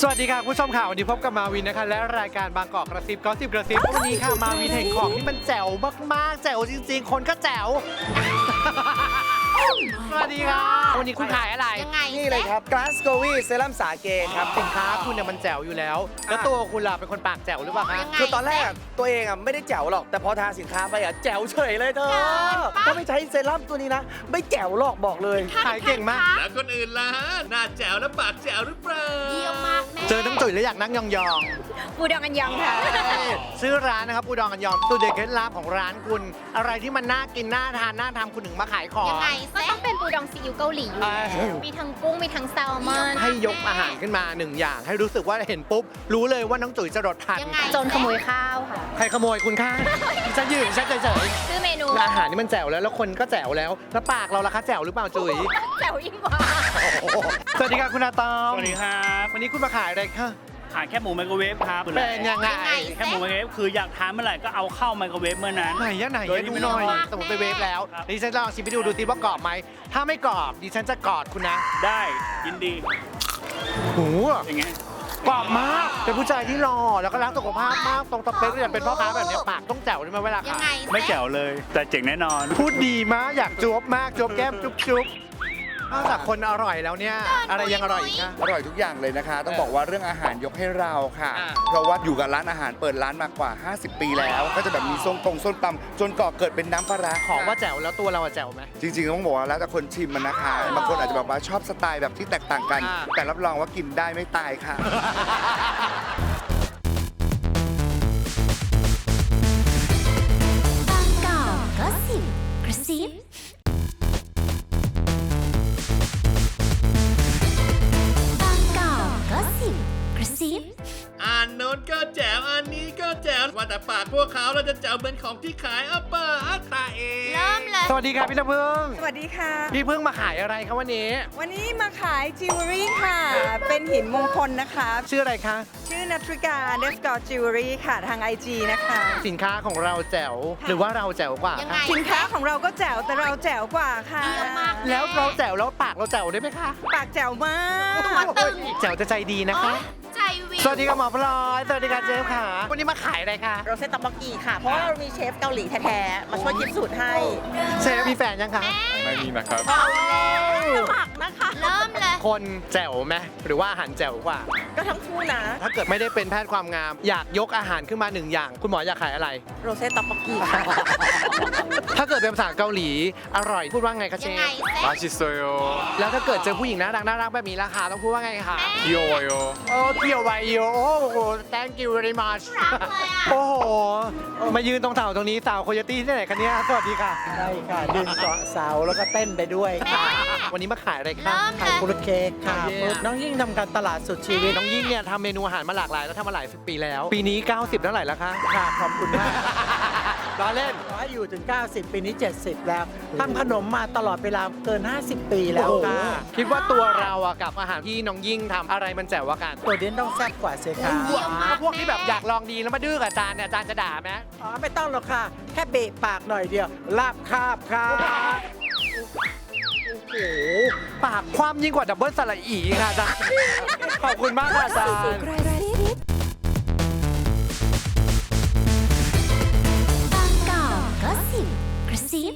สวัสดีค่ะคุณผู้ชมค่ะวันนี้พบกับมาวินนะคะ และรายการบางกอกกระซิบก็สิบกระซิบวันนี้ค่ะมาวินเห็นของที่มันแจ๋วมากๆ แจ๋วจริง ๆ คนก็แจ๋ว สวัสดีค่ะวันนี้คุณขายอะไร ยังไงนี่เลยครับ g l a s g o w y เซรั่มสาเกครับสินค้าคุณเนี่ยมันแจ๋วอยู่แล้ว แล้วตัวคุณล่ะเป็นคนปากแจ๋วหรือเปล่าคะยังไง คือตอนแรกอะตัวเองอะไม่ได้แจ๋วหรอก แต่พอทาสินค้าไปอะแจ๋วเฉยเลยเธอเกินปะถ้าไม่ใช้เซรั่มตัวนี้นะ ไม่แจ๋วหรอกบอกเลย ขายเก่งมาก แล้วคนอื่นล่ะฮะหน้าแจ๋วและปากแจ๋วหรือเปล่า เยี่ยมมากแม่ เจอน้องจุ๋ยแล้วอยากนั่งยอง ปูดองกันยองค่ะๆชื่อร้านนะครับปูดองกันยอมสูตรเด็ดเคล็ดลับของร้านคุณ อะไรที่มันน่ากินน่าทานน่าทำคุณถึงมาขายของ ยังไงก็แซ่ต้องเป็นปูดองซีอิ๊วเกาหลีอยู่อ่ามีทั้งกุ้งมีทั้งแซลมอนให้ยกอาหารขึ้นมาหนึ่งอย่าง ให้รู้สึกว่าเห็นปุ๊บ รู้เลยว่าน้องจุ๋ยจะรดพันยังไงโจรขโมยข้าวค่ะ ใครขโมยคุณค่าดิฉันยืนฉันเฉยชื่อเมนูๆอาหารนี่มันแจ๋วแล้วแล้วคนก็แจ๋วแล้ว แล้วปากเราล่ะคะแจ๋วหรือเปล่าจุ๋ยแซวยิ่งกว่าสวัสดีค่ะคุณอาตอมสวัสดีครับ วันนี้คุณมาขายอะไรคะ ขายแค่หมูไมโครเวฟครับเป็นยังไงยังไง แค่หมูไมโครเวฟคืออยากทานเมื่อไหร่ก็เอาเข้าไมโครเวฟเมื่อนั้น ไหนอะไหนโดอะยที่ดูไม่หต้น่องอยรอสมมติไปเวฟแล้วครับ ดิฉันจะลองชิมไปดูดูซิว่ากรอบไหม ถ้าไม่กรอบดิฉันจะกอดคุณนะได้ยินดีหูอย่างเงี้ยกรอบมากเป็นผู้ชายที่หล่อแล้วก็รักสุขภาพมากตรงสเปคเลยอยากเป็นพ่อค้าแบบเนี้ยปากต้องแจ๋วใช่ไหมเวลายังขายไงไม่แจ๋วเลย แต่เจ๋งแน่นอน พูดดีมากอยากจวบมากจวบแก้มจุ๊บจุ๊บ นอกจากคนอร่อยแล้วเนี่ย อะไรยังอร่อยอีกคะอร่อยทุกอย่างเลยนะคะ ต้องเออบอกว่าเรื่องอาหารยกให้เราค่ะ อ่า เพราะว่าอยู่กับร้านอาหารเปิดร้านมากว่า 50 ปีแล้ว ก็จะแบบมีส้มตรงส้มตำจนก่อเกิดเป็นน้ำปลาร้าของว่าแจ๋วแล้วตัวเราอะแจ๋วไหม จริงๆต้องบอกว่าแล้วแต่คนชิมมันนะคะบางคนอาจจะแบบว่าชอบสไตล์แบบที่แตกต่างกัน อ่า แต่รับรองว่ากินได้ไม่ตายค่ะ บางกอกก็สิบกระซิบ ระซิบอันโน้นก็แจ๋วอันนี้ก็แจ๋วว่าแต่ปากพวกเขาเราจะแจ๋วเหมือนของที่ขายเอาเปล่าอัตราเองเริ่มเลย สวัสดีครับพี่น้ำพึ่ง สวัสดีค่ะ พี่พึ่งมาขายอะไรครับวันนี้ วันนี้มาขายจิวเวลรี่ค่ะ เป็นหินมงคลนะคะ ชื่ออะไรคะ ชื่อนัทริกาเดสกอร์จิวเวลรี่ค่ะทาง IG นะคะ สินค้าของเราแจ๋วหรือว่าเราแจ๋วกว่ายังคะไง สินค้าของเราก็แจ๋วแต่เราแจ๋วกว่าค่ะเยี่ยมมาก แล้วเราแจ๋วแล้วปากเราแจ๋วได้ไหมคะ ปากแจ๋วมากแจ๋วจะใจดีนะคะใจวิว สวัสดีค่ะหมอพลอยสวัสดีค่ะเจฟค่ะวันนี้มาขายอะไรคะโรเซตตอกกีค่ะ เพราะว่าเรามีเชฟเกาหลีแท้ๆ มาช่วยคิดสูตรให้ เชฟมีแฟนยังคะไม่มีนะครับ เอาแล้วผักนะคะ เริ่มเลย คนแจ๋วไหมหรือว่าอาหารแจ๋วกว่าก็ ทั้งคู่นะ ถ้าเกิดไม่ได้เป็นแพทย์ความงาม อยากยกอาหารขึ้นมาหนึ่งอย่าง คุณหมออยากขายอะไร โรเซตตอกกีค่ะ ถ้าเกิดเป็นภาษาเกาหลี อร่อยพูดว่าไงคะเช ยัง ฟ ไงแซ่บ 맛있어요 แล้วถ้าเกิดเจอผู้หญิงน่ารักน่ารักแบบนี้ราคาต้องพูดว่าไงคะ 귀여워요 โอ้เกี่ยวไวโยโอ้โห thank you very much รักเลยอะ โอ้โห มายืนตรงเสาตรงนี้สาวโคโยตี้ที่ไหนคะเนี่ยสวัสดีค่ะ ได้ค่ะ ดึงเกาะเสาแล้วก็เต้นไปด้วยค่ะ วันนี้มาขายอะไรคะ เริ่ม ขาย เลย ฟรุตเค้กค่ะ เย้ น้องยิ่งทำการตลาดสุดชีวิต น้อง ยิ่งเนี่ยทำเมนูอาหารมาหลากหลายแล้วทำมาหลายสิบปีแล้ว ปีนี้ 90เท่าไหร่แล้วคะค่ะขอบคุณมากล้อเล่นขอให้อยู่ถึง 90 ปีนี้ 70 แล้วทำขนมมาตลอดเวลาเกิน 50 ปีแล้วค่ะคิดว่าตัวเราอะกับอาหารที่น้องยิ่งทำอะไรมันแจ๋วกว่ากันตัวเด่นต้องแซ่บกว่าเสียค่ะเยี่ยมมากพวกที่แบบอยากลองดีแล้วมาดื้อกับอาจารย์เนี่ยอาจารย์จะด่าไหมอ๋อไม่ต้องหรอกค่ะ แค่เบะปากหน่อยเดียวลาบคาบค่ะโอ้โหปากความยิ่งกว่าดับเบิลสระอีค่ะอาจารย์ ขอบคุณมากค่ะอาจารย์ บางกอกก็สิบกระซิบ